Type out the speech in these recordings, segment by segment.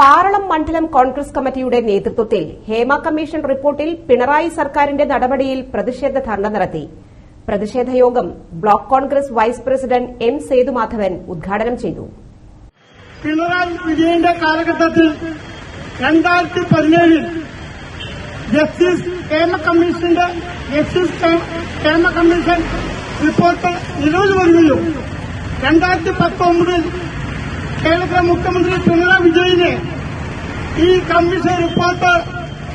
പാറളം മണ്ഡലം കോൺഗ്രസ് കമ്മിറ്റിയുടെ നേതൃത്വത്തിൽ ഹേമ കമ്മീഷൻ റിപ്പോർട്ടിൽ പിണറായി സർക്കാരിന്റെ നടപടിയിൽ പ്രതിഷേധ ധർണ നടത്തി. പ്രതിഷേധ യോഗം block Congress vice president M Sethumadhavan ഉദ്ഘാടനം ചെയ്തു. പിണറായി വിജയന്റെ കാലഘട്ടത്തിൽ രണ്ടായിരത്തി പതിനേഴിൽ ജസ്റ്റിസ് ഹേമ കമ്മീഷന്റെ ജസ്റ്റിസ് ഹേമ കമ്മീഷൻ റിപ്പോർട്ട് നിലവിൽ വരികയും രണ്ടായിരത്തി പത്തൊമ്പതിൽ കേരളത്തിലെ മുഖ്യമന്ത്രി പിണറായി വിജയന് ഈ കമ്മീഷൻ റിപ്പോർട്ട്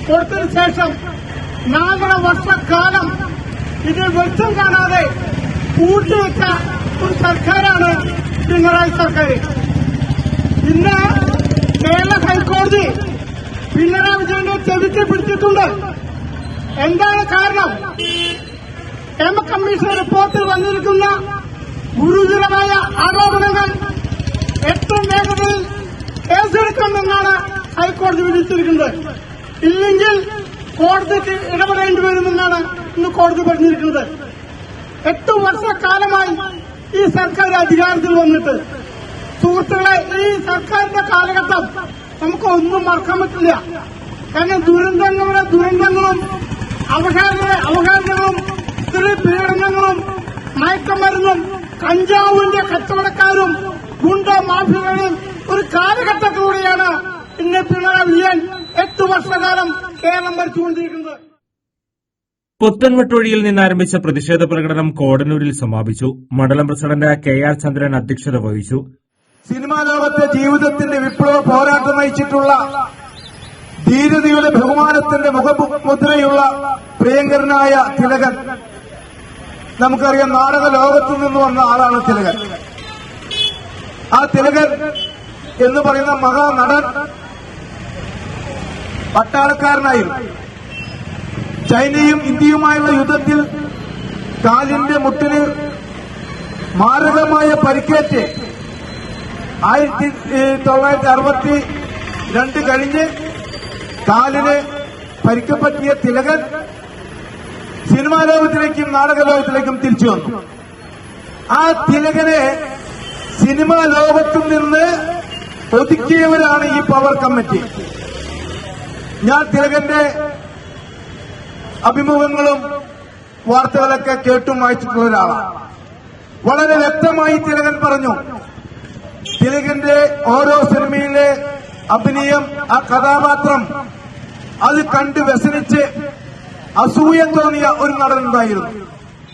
കൊടുത്തതിനു ശേഷം നാലര വർഷക്കാലം ഇതിൽ വെളിച്ചം കാണാതെ കൂട്ടിവെച്ച ഒരു സർക്കാരാണ് പിണറായി സർക്കാർ. ഇന്ന് കേരള ഹൈക്കോടതി പിണറായി വിജയന്റെ ചെവിക്ക് പിടിച്ചിട്ടുണ്ട്. എന്താണ് കാരണം? ക്ഷേമ കമ്മീഷൻ റിപ്പോർട്ടിൽ വന്നിരിക്കുന്ന ഗുരുതരമായ ആരോപണങ്ങൾ വിധിച്ചിരിക്കുന്നത് ഇല്ലെങ്കിൽ കോടതിക്ക് ഇടപെടേണ്ടി വരുമെന്നാണ് ഇന്ന് കോടതി പറഞ്ഞിരിക്കുന്നത്. എട്ട് വർഷക്കാലമായി ഈ സർക്കാർ അധികാരത്തിൽ വന്നിട്ട് സുഹൃത്തുക്കളെ ഈ സർക്കാരിന്റെ കാലഘട്ടം നമുക്ക് ഒന്നും മറക്കാൻ പറ്റില്ല. കാരണം ദുരന്തങ്ങളുടെ ദുരന്തങ്ങളും അവകാശ അവകാശങ്ങളും സ്ത്രീ പീഡനങ്ങളും മയക്കമരുന്നും കഞ്ചാവിന്റെ കച്ചവടക്കാരും ഗുണ്ട മാഫിയകളും ഒരു കാലഘട്ടത്തിലൂടെയാണ് ഇന്ന് പിണറായി വിജയൻ എട്ട് വർഷക്കാലം കേരളം ഭരിച്ചുകൊണ്ടിരിക്കുന്നത്. പുത്തൻവട്ടൊഴിയിൽ നിന്നാരംഭിച്ച പ്രതിഷേധ പ്രകടനം കോടന്നൂരിൽ സമാപിച്ചു. മണ്ഡലം പ്രസിഡന്റ് കെ ആർ ചന്ദ്രൻ അധ്യക്ഷത വഹിച്ചു. സിനിമാ ലോകത്തെ ജീവിതത്തിന്റെ വിപ്ലവ പോരാട്ടം നയിച്ചിട്ടുള്ള ധീരതയുടെ ബഹുമാനത്തിന്റെ മുഖമുദ്രയുള്ള പ്രിയങ്കരനായ തിലകൻ. നമുക്കറിയാം നാടക ലോകത്തു നിന്ന് വന്ന ആളാണ് തിലകൻ. ആ തിലകൻ എന്ന് പറയുന്ന മഹാനടൻ പട്ടാളക്കാരനായിരുന്നു. ചൈനയും ഇന്ത്യയുമായുള്ള യുദ്ധത്തിൽ കാലിന്റെ മുട്ടിന് മാരകമായ പരിക്കേറ്റ് ആയിരത്തി തൊള്ളായിരത്തി അറുപത്തി രണ്ട് കഴിഞ്ഞ് കാലിന് പരിക്കപ്പറ്റിയ തിലകൻ സിനിമാ ലോകത്തിലേക്കും നാടക ലോകത്തിലേക്കും തിരിച്ചു വന്നു. ആ തിലകനെ സിനിമാ ലോകത്തു നിന്ന് ഒതുക്കിയവരാണ് ഈ പവർ കമ്മിറ്റി. ഞാൻ തിലകന്റെ അഭിമുഖങ്ങളും വാർത്തകളൊക്കെ കേട്ടും വായിച്ചിട്ടുള്ള ഒരാളാണ്. വളരെ വ്യക്തമായി തിലകൻ പറഞ്ഞു തിലകന്റെ ഓരോ സിനിമയിലെ അഭിനയം ആ കഥാപാത്രം അത് കണ്ട് വ്യസനിച്ച് അസൂയ തോന്നിയ ഒരു നടൻ നടനുണ്ടായിരുന്നു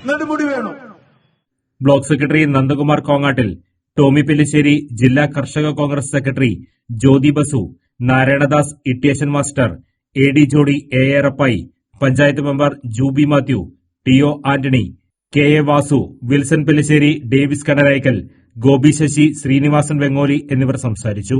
നെടുമുടി വേണു. ബ്ലോക്ക് സെക്രട്ടറി നന്ദകുമാർ കോങ്ങാട്ടിൽ ടോമി പെല്ലിശ്ശേരി ജില്ലാ കർഷക Congress secretary Jyothi Basu Narayanadas Ittiyeshan master A D Jody A Erappayi panchayat member Juby Mathew T O Antony K A Vasu Wilson Pellissery Davis Kanarayakkal Gopi Sasi Sreenivasan Vengoli എന്നിവർ സംസാരിച്ചു.